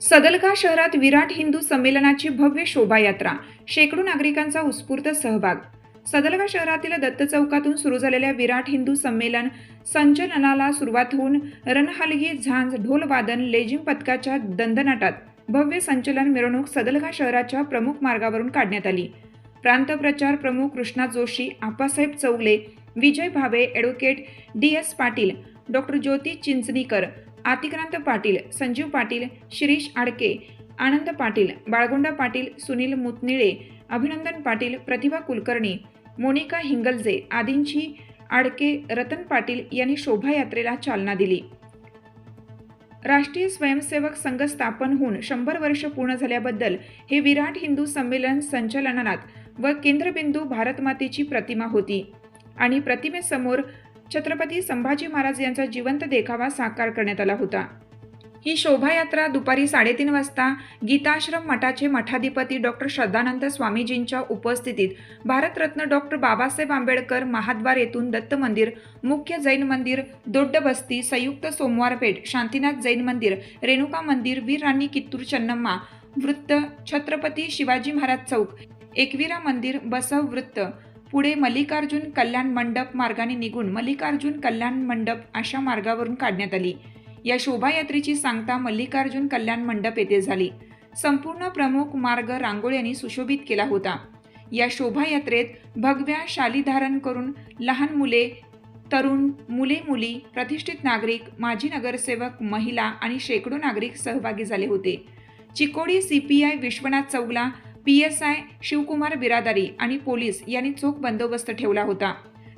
सदलगा शहरात विराट हिंदू संमेलनाची भव्य शोभायात्रा. शेकडो नागरिकांचा उत्स्फूर्त सहभाग. सदलगा शहरातील दत्त चौकातून सुरू झालेल्या विराट हिंदू संमेलन संचलनाला सुरुवात होऊन रणहलगी झांज ढोलवादन लेझिम पथकाच्या दंदनाटात भव्य संचलन मिरवणूक सदलगा शहराच्या प्रमुख मार्गावरून काढण्यात आली. प्रांत प्रचार प्रमुख Krishna Joshi Appasaheb Chougale Vijay Bhave advocate D S Patil doctor Jyoti Chinchanikar Atikrant Patil Sanjeev Patil Shirish Adke Anand Patil Balgonda Patil Sunil Mutnile Abhinandan Patil Pratibha Kulkarni Monika हिंगलजे आदींची आडके रतन पाटील यांनी शोभायात्रेला चालना दिली. राष्ट्रीय स्वयंसेवक संघ स्थापन होऊन शंभर वर्ष पूर्ण झाल्याबद्दल हे विराट हिंदू संमेलन संचलनात व केंद्रबिंदू भारतमातेची प्रतिमा होती आणि प्रतिमेसमोर छत्रपती संभाजी महाराज यांचा जिवंत देखावा साकार करण्यात आला होता. ही शोभायात्रा दुपारी साडेतीन वाजता गीताश्रम मठाचे मठाधिपती डॉक्टर श्रद्धानंद स्वामीजींच्या उपस्थितीत भारतरत्न डॉक्टर बाबासाहेब आंबेडकर महाद्वार येथून दत्त मंदिर मुख्य जैन मंदिर दोड्डबस्ती संयुक्त सोमवारपेठ शांतीनाथ जैन मंदिर रेणुका मंदिर वीर राणी कित्तूर चन्नम्मा वृत्त छत्रपती शिवाजी महाराज चौक एकविरा मंदिर बसव वृत्त पुढे मल्लिकार्जुन कल्याण मंडप मार्गाने निघून मल्लिकार्जुन कल्याण मंडप अशा मार्गावरून काढण्यात आली. या शोभायात्रेची सांगता मल्लिकार्जुन कल्याण मंडप येथे झाली. संपूर्ण प्रमुख मार्ग रांगोळ यांनी सुशोभित केला होता. या शोभायात्रेत भगव्या शाली धारण करून लहान मुले तरुण मुले मुली प्रतिष्ठित नागरिक माजी नगरसेवक महिला आणि शेकडो नागरिक सहभागी झाले होते. Chikodi C P I Vishwanath Chougala P S I Shivakumar Biradari आणि पोलीस यांनी चोख बंदोबस्त ठेवला होता.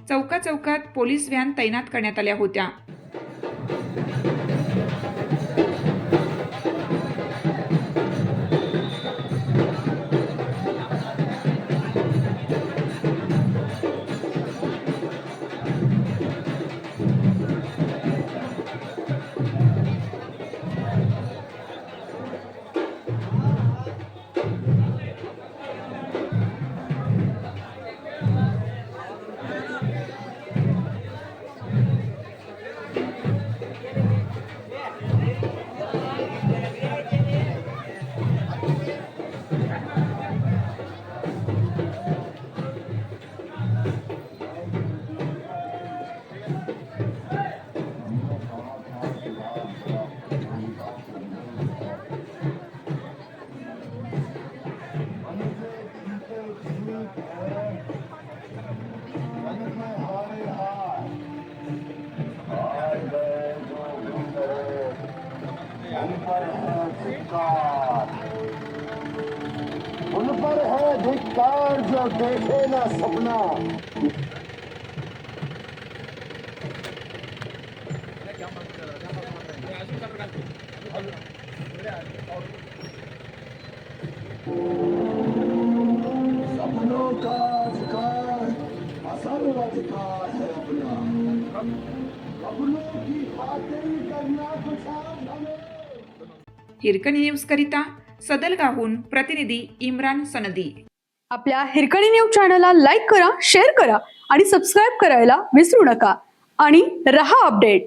चौका चौकात पोलीस व्हॅन तैनात करण्यात आल्या होत्या. उन पर है। धिक्कार जो देखे ना सपना सपनों हिरकणी न्यूज करिता सदलगाहून प्रतिनिधी इम्रान सनदी. आपल्या हिरकणी न्यूज चॅनलला लाईक करा शेअर करा आणि सबस्क्राईब करायला विसरू नका. आणि रहा अपडेट.